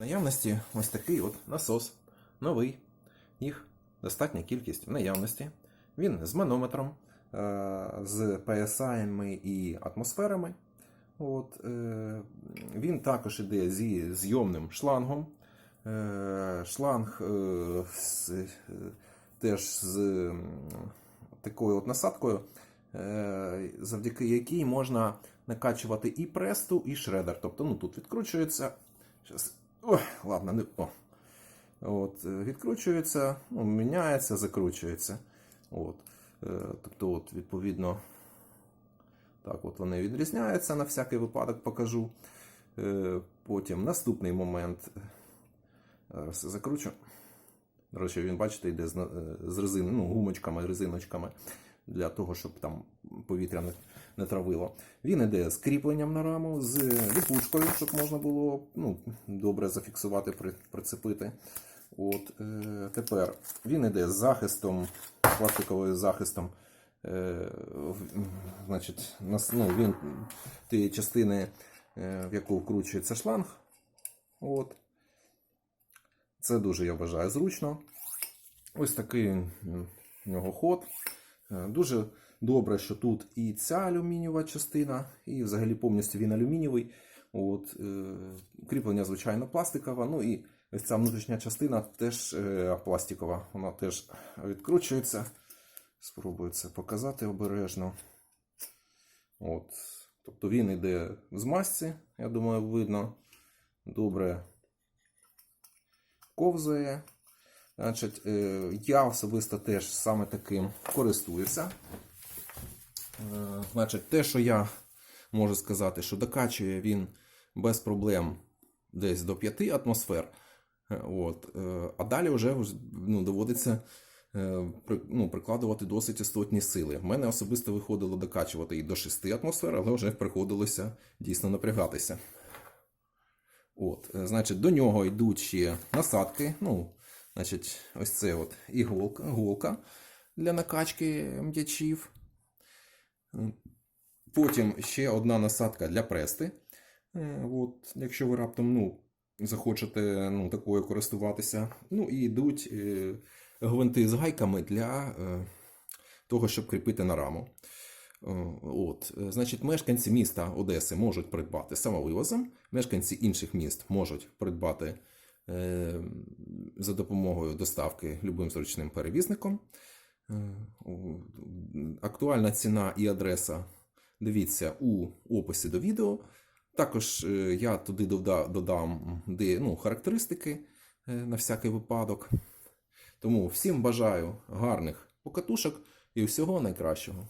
Наявності ось такий от насос, новий. Їх достатня кількість в наявності. Він з манометром, е, з PSI і атмосферами. От, е, він також іде зі зйомним шлангом. Е, Шланг теж з такою от насадкою, завдяки якій можна накачувати і престу, і шредер. Тобто ну, тут відкручується. Ой, ладно, не. О. От, е, відкручується, ну, міняється, закручується. От. Е, Тобто, от, відповідно, так от вони відрізняються на всякий випадок покажу. Е, Потім наступний момент. Зараз закручу. До речі, він, бачите, йде з, з резини, ну, гумочками, резиночками для того, щоб там повітря не, не травило. Він іде з кріпленням на раму, з ліпучкою, щоб можна було ну, добре зафіксувати, прицепити. От, е, тепер він іде з захистом, пластиковим захистом. Е, значить, ну, він тієї частини, е, в яку вкручується шланг. От. Це дуже, я вважаю, зручно. Ось такий в нього ход. Е, Дуже добре, що тут і ця алюмінієва частина, і взагалі повністю він алюмінієвий. От, е, кріплення, звичайно, пластикове. Ну і ось ця внутрішня частина теж е, пластикова. Вона теж відкручується. Спробую це показати обережно. От. Тобто він йде з масці, я думаю, видно. Добре ковзає. Значить, е, я особисто теж саме таким користуюся. Е, Значить, те, що я можу сказати, що докачує він без проблем десь до 5 атмосфер. Е, От. е, А далі вже ну, доводиться ну, прикладувати досить істотні сили. В мене особисто виходило докачувати і до 6 атмосфер, але вже приходилося дійсно напрягатися. От, значить, до нього йдуть ще насадки. Ну, значить, ось це от іголка, голка для накачки м'ячів. Потім ще одна насадка для прести. Е, От, якщо ви раптом ну, захочете ну, такою користуватися. Ну і йдуть е, гвинти з гайками для е, того, щоб кріпити на раму. От, значить, мешканці міста Одеси можуть придбати самовивозом, мешканці інших міст можуть придбати за допомогою доставки любим зручним перевізником. Е, Актуальна ціна і адреса дивіться у описі до відео. Також е, я туди додам ну, характеристики е, на всякий випадок. Тому всім бажаю гарних покатушок і всього найкращого.